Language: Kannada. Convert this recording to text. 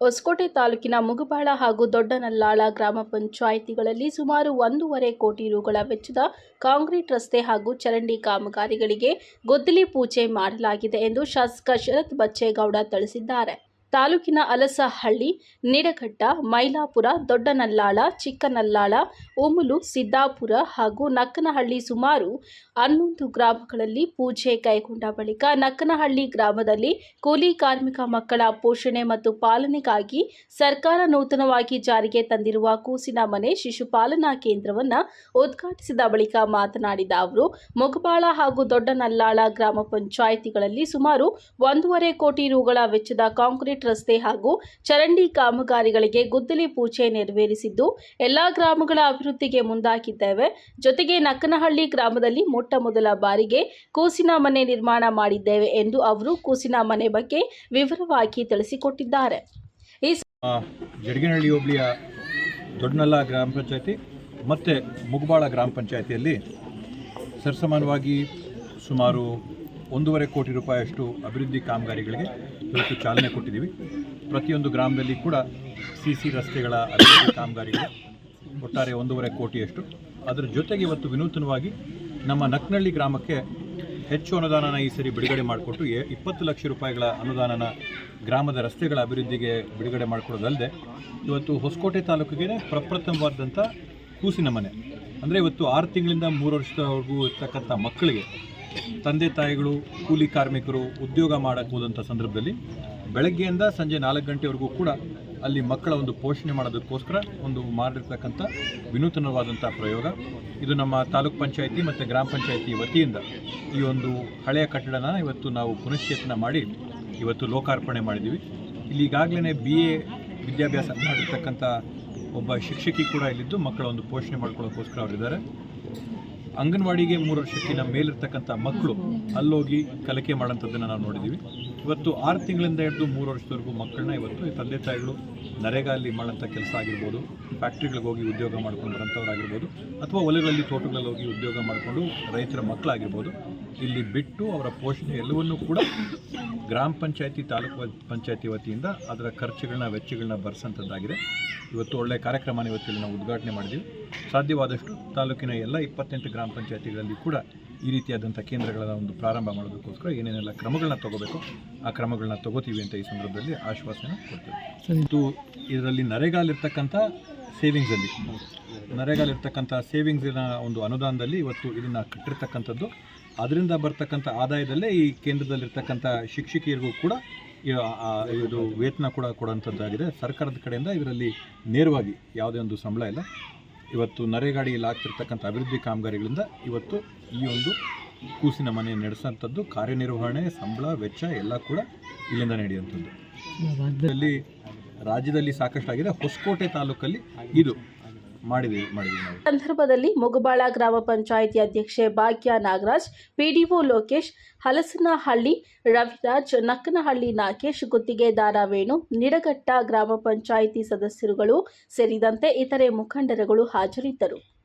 ಹೊಸಕೋಟೆ ತಾಲೂಕಿನ ಮುಗುಬಾಳ ಹಾಗೂ ದೊಡ್ಡನಲ್ಲಾಳ ಗ್ರಾಮ ಪಂಚಾಯಿತಿಗಳಲ್ಲಿ ಸುಮಾರು ಒಂದೂವರೆ ಕೋಟಿ ರುಗಳ ವೆಚ್ಚದ ಕಾಂಕ್ರೀಟ್ ರಸ್ತೆ ಹಾಗೂ ಚರಂಡಿ ಕಾಮಗಾರಿಗಳಿಗೆ ಗುದ್ದಲಿ ಪೂಜೆ ಮಾಡಲಾಗಿದೆ ಎಂದು ಶಾಸಕ ಶರತ್ ಬಚ್ಚೇಗೌಡ ತಿಳಿಸಿದ್ದಾರೆ. ತಾಲೂಕಿನ ಅಲಸಹಳ್ಳಿ ನಿಡಘಟ್ಟ ಮೈಲಾಪುರ, ದೊಡ್ಡನಲ್ಲಾಳ, ಚಿಕ್ಕನಲ್ಲಾಳ ಉಮುಲು ಸಿದ್ದಾಪುರ ಹಾಗೂ ನಕ್ಕನಹಳ್ಳಿ ಸುಮಾರು ಹನ್ನೊಂದು ಗ್ರಾಮಗಳಲ್ಲಿ ಪೂಜೆ ಕೈಗೊಂಡ ಬಳಿಕ ನಕ್ಕನಹಳ್ಳಿ ಗ್ರಾಮದಲ್ಲಿ ಕೂಲಿ ಕಾರ್ಮಿಕ ಮಕ್ಕಳ ಪೋಷಣೆ ಮತ್ತು ಪಾಲನೆಗಾಗಿ ಸರ್ಕಾರ ನೂತನವಾಗಿ ಜಾರಿಗೆ ತಂದಿರುವ ಕೂಸಿನ ಮನೆ ಶಿಶುಪಾಲನಾ ಕೇಂದ್ರವನ್ನು ಉದ್ಘಾಟಿಸಿದ ಬಳಿಕ ಮಾತನಾಡಿದ ಅವರು, ಮೊಗಬಾಳ ಹಾಗೂ ದೊಡ್ಡನಲ್ಲಾಳ ಗ್ರಾಮ ಪಂಚಾಯಿತಿಗಳಲ್ಲಿ ಸುಮಾರು ಒಂದೂವರೆ ಕೋಟಿ ರುಗಳ ವೆಚ್ಚದ ಕಾಂಕ್ರೀಟ್ ರಸ್ತೆ ಹಾಗೂ ಚರಂಡಿ ಕಾಮಗಾರಿಗಳಿಗೆ ಗುದ್ದಲಿ ಪೂಜೆ ನೆರವೇರಿಸಿದ್ದು ಎಲ್ಲಾ ಗ್ರಾಮಗಳ ಅಭಿವೃದ್ಧಿಗೆ ಮುಂದಾಗಿದ್ದೇವೆ. ಜೊತೆಗೆ ನಕ್ಕನಹಳ್ಳಿ ಗ್ರಾಮದಲ್ಲಿ ಮೊಟ್ಟ ಮೊದಲ ಬಾರಿಗೆ ಕೂಸಿನ ಮನೆ ನಿರ್ಮಾಣ ಮಾಡಿದ್ದೇವೆ ಎಂದು ಅವರು ಕೂಸಿನ ಮನೆ ಬಗ್ಗೆ ವಿವರವಾಗಿ ತಿಳಿಸಿಕೊಟ್ಟಿದ್ದಾರೆ. ಈ ಹೋಬಳಿಯ ದೊಡ್ಡನಲ್ಲ ಗ್ರಾಮ ಪಂಚಾಯತಿ ಮತ್ತು ಮುಗಬಾಳ ಗ್ರಾಮ ಪಂಚಾಯತಿಯಲ್ಲಿ ಸರಿಸಮಾನವಾಗಿ ಸುಮಾರು ಒಂದೂವರೆ ಕೋಟಿ ರೂಪಾಯಿಯಷ್ಟು ಅಭಿವೃದ್ಧಿ ಕಾಮಗಾರಿಗಳಿಗೆ ಇವತ್ತು ಚಾಲನೆ ಕೊಟ್ಟಿದ್ದೀವಿ. ಪ್ರತಿಯೊಂದು ಗ್ರಾಮದಲ್ಲಿ ಕೂಡ ಸಿ ಸಿ ರಸ್ತೆಗಳ ಅಭಿವೃದ್ಧಿ ಕಾಮಗಾರಿಗಳು ಒಟ್ಟಾರೆ ಒಂದೂವರೆ ಕೋಟಿಯಷ್ಟು. ಅದರ ಜೊತೆಗೆ ಇವತ್ತು ವಿನೂತನವಾಗಿ ನಮ್ಮ ನಕ್ನಳ್ಳಿ ಗ್ರಾಮಕ್ಕೆ ಹೆಚ್ಚು ಅನುದಾನನ ಈ ಸರಿ ಬಿಡುಗಡೆ ಮಾಡಿಕೊಟ್ಟು ಎ- ಇಪ್ಪತ್ತು ಲಕ್ಷ ರೂಪಾಯಿಗಳ ಅನುದಾನನ ಗ್ರಾಮದ ರಸ್ತೆಗಳ ಅಭಿವೃದ್ಧಿಗೆ ಬಿಡುಗಡೆ ಮಾಡಿಕೊಡೋದಲ್ಲದೆ ಇವತ್ತು ಹೊಸಕೋಟೆ ತಾಲೂಕಿಗೆ ಪ್ರಪ್ರಥಮವಾದಂಥ ಕೂಸಿನ ಮನೆ. ಅಂದರೆ ಇವತ್ತು ಆರು ತಿಂಗಳಿಂದ ಮೂರು ವರ್ಷದವರೆಗೂ ಇರ್ತಕ್ಕಂಥ ಮಕ್ಕಳಿಗೆ ತಂದೆ ತಾಯಿಗಳು, ಕೂಲಿ ಕಾರ್ಮಿಕರು ಉದ್ಯೋಗ ಮಾಡಕ್ಕೆ ಹೋದಂಥ ಸಂದರ್ಭದಲ್ಲಿ ಬೆಳಗ್ಗೆಯಿಂದ ಸಂಜೆ ನಾಲ್ಕು ಗಂಟೆವರೆಗೂ ಕೂಡ ಅಲ್ಲಿ ಮಕ್ಕಳ ಒಂದು ಪೋಷಣೆ ಮಾಡೋದಕ್ಕೋಸ್ಕರ ಒಂದು ಮಾಡಿರ್ತಕ್ಕಂಥ ವಿನೂತನವಾದಂಥ ಪ್ರಯೋಗ. ಇದು ನಮ್ಮ ತಾಲೂಕ್ ಪಂಚಾಯಿತಿ ಮತ್ತು ಗ್ರಾಮ ಪಂಚಾಯಿತಿ ವತಿಯಿಂದ ಈ ಒಂದು ಹಳೆಯ ಕಟ್ಟಡನ ಇವತ್ತು ನಾವು ಪುನಶ್ಚೇತನ ಮಾಡಿ ಇವತ್ತು ಲೋಕಾರ್ಪಣೆ ಮಾಡಿದ್ದೀವಿ. ಇಲ್ಲಿ ಈಗಾಗಲೇ ಬಿ ಎ ವಿದ್ಯಾಭ್ಯಾಸ ಮಾಡಿರ್ತಕ್ಕಂಥ ಒಬ್ಬ ಶಿಕ್ಷಕಿ ಕೂಡ ಇಲ್ಲಿದ್ದು ಮಕ್ಕಳ ಒಂದು ಪೋಷಣೆ ಮಾಡ್ಕೊಳ್ಳೋಕ್ಕೋಸ್ಕರ ಅವರಿದ್ದಾರೆ. ಅಂಗನವಾಡಿಗೆ ಮೂರು ವರ್ಷಕ್ಕಿಂತ ಮೇಲಿರ್ತಕ್ಕಂಥ ಮಕ್ಕಳು ಅಲ್ಲೋಗಿ ಕಲಿಕೆ ಮಾಡೋಂಥದ್ದನ್ನು ನಾವು ನೋಡಿದ್ದೀವಿ. ಇವತ್ತು ಆರು ತಿಂಗಳಿಂದ ಹಿಡಿದು ಮೂರು ವರ್ಷದವರೆಗೂ ಮಕ್ಕಳನ್ನ ಇವತ್ತು ತಂದೆ ತಾಯಿಗಳು ನರೇಗಾಲಿ ಮಾಡೋಂಥ ಕೆಲಸ ಆಗಿರ್ಬೋದು, ಫ್ಯಾಕ್ಟ್ರಿಗಳಿಗೆ ಹೋಗಿ ಉದ್ಯೋಗ ಮಾಡ್ಕೊಂಡು ಬರೋಂಥವ್ರಾಗಿರ್ಬೋದು ಅಥವಾ ಹೊಲಗಳಲ್ಲಿ ತೋಟಗಳಲ್ಲಿ ಹೋಗಿ ಉದ್ಯೋಗ ಮಾಡಿಕೊಂಡು ರೈತರ ಮಕ್ಕಳಾಗಿರ್ಬೋದು ಇಲ್ಲಿ ಬಿಟ್ಟು ಅವರ ಪೋಷಣೆ ಎಲ್ಲವನ್ನೂ ಕೂಡ ಗ್ರಾಮ ಪಂಚಾಯತಿ ತಾಲೂಕು ಪಂಚಾಯತಿ ವತಿಯಿಂದ ಅದರ ಖರ್ಚುಗಳನ್ನ ವೆಚ್ಚಗಳನ್ನ ಭರಿಸೋಂಥದ್ದಾಗಿದೆ ಇವತ್ತು ಒಳ್ಳೆಯ ಕಾರ್ಯಕ್ರಮನ ಇವತ್ತಿಲ್ಲಿ ನಾವು ಉದ್ಘಾಟನೆ ಮಾಡಿದ್ದೀವಿ. ಸಾಧ್ಯವಾದಷ್ಟು ತಾಲೂಕಿನ ಎಲ್ಲ ಇಪ್ಪತ್ತೆಂಟು ಗ್ರಾಮ ಪಂಚಾಯತಿಗಳಲ್ಲಿ ಕೂಡ ಈ ರೀತಿಯಾದಂಥ ಕೇಂದ್ರಗಳನ್ನು ಒಂದು ಪ್ರಾರಂಭ ಮಾಡೋದಕ್ಕೋಸ್ಕರ ಏನೇನೆಲ್ಲ ಕ್ರಮಗಳನ್ನ ತಗೋಬೇಕು ಆ ಕ್ರಮಗಳನ್ನ ತಗೋತೀವಿ ಅಂತ ಈ ಸಂದರ್ಭದಲ್ಲಿ ಆಶ್ವಾಸನೆ ಕೊಡ್ತೀವಿ. ಇದು ಇದರಲ್ಲಿ ನರೇಗಾಲಿರ್ತಕ್ಕಂಥ ಸೇವಿಂಗ್ಸಲ್ಲಿ. ನರೇಗಾಲಿರ್ತಕ್ಕಂಥ ಸೇವಿಂಗ್ಸಿನ ಒಂದು ಅನುದಾನದಲ್ಲಿ ಇವತ್ತು ಇದನ್ನು ಕಟ್ಟಿರ್ತಕ್ಕಂಥದ್ದು ಅದರಿಂದ ಬರ್ತಕ್ಕಂಥ ಆದಾಯದಲ್ಲೇ ಈ ಕೇಂದ್ರದಲ್ಲಿರ್ತಕ್ಕಂಥ ಶಿಕ್ಷಕಿಯರಿಗೂ ಕೂಡ ಇದು ವೇತನ ಕೂಡ ಕೊಡುವಂಥದ್ದಾಗಿದೆ. ಸರ್ಕಾರದ ಕಡೆಯಿಂದ ಇದರಲ್ಲಿ ನೇರವಾಗಿ ಯಾವುದೇ ಒಂದು ಸಂಬಳ ಇಲ್ಲ. ಇವತ್ತು ನರೇಗಾಡಿಯಲ್ಲಿ ಆಗ್ತಿರ್ತಕ್ಕಂಥ ಅಭಿವೃದ್ಧಿ ಕಾಮಗಾರಿಗಳಿಂದ ಇವತ್ತು ಈ ಒಂದು ಕೂಸಿನ ಮನೆ ನಡೆಸೋಂಥದ್ದು ಕಾರ್ಯನಿರ್ವಹಣೆ ಸಂಬಳ ವೆಚ್ಚ ಎಲ್ಲ ಕೂಡ ಇಲ್ಲಿಂದ ನಡೆಯುವಂಥದ್ದು. ರಾಜ್ಯದಲ್ಲಿ ರಾಜ್ಯದಲ್ಲಿ ಸಾಕಷ್ಟು ಆಗಿದೆ ಹೊಸಕೋಟೆ ತಾಲೂಕಲ್ಲಿ ಇದು ಮಾಡಿದ್ವಿ ಸಂದರ್ಭದಲ್ಲಿ ಮೊಗಬಾಳ ಗ್ರಾಮ ಪಂಚಾಯಿತಿ ಅಧ್ಯಕ್ಷೆ ಭಾಗ್ಯ ನಾಗರಾಜ್, ಪಿಡಿಒ ಲೋಕೇಶ್, ಹಲಸನಹಳ್ಳಿ ರವಿರಾಜ್, ನಕ್ಕನಹಳ್ಳಿ ನಾಗೇಶ್ ಗುತ್ತಿಗೆದಾರ ವೇಣು ನಿಡಘಟ್ಟ ಗ್ರಾಮ ಪಂಚಾಯಿತಿ ಸದಸ್ಯರುಗಳು ಸೇರಿದಂತೆ ಇತರೆ ಮುಖಂಡರುಗಳು ಹಾಜರಿದ್ದರು.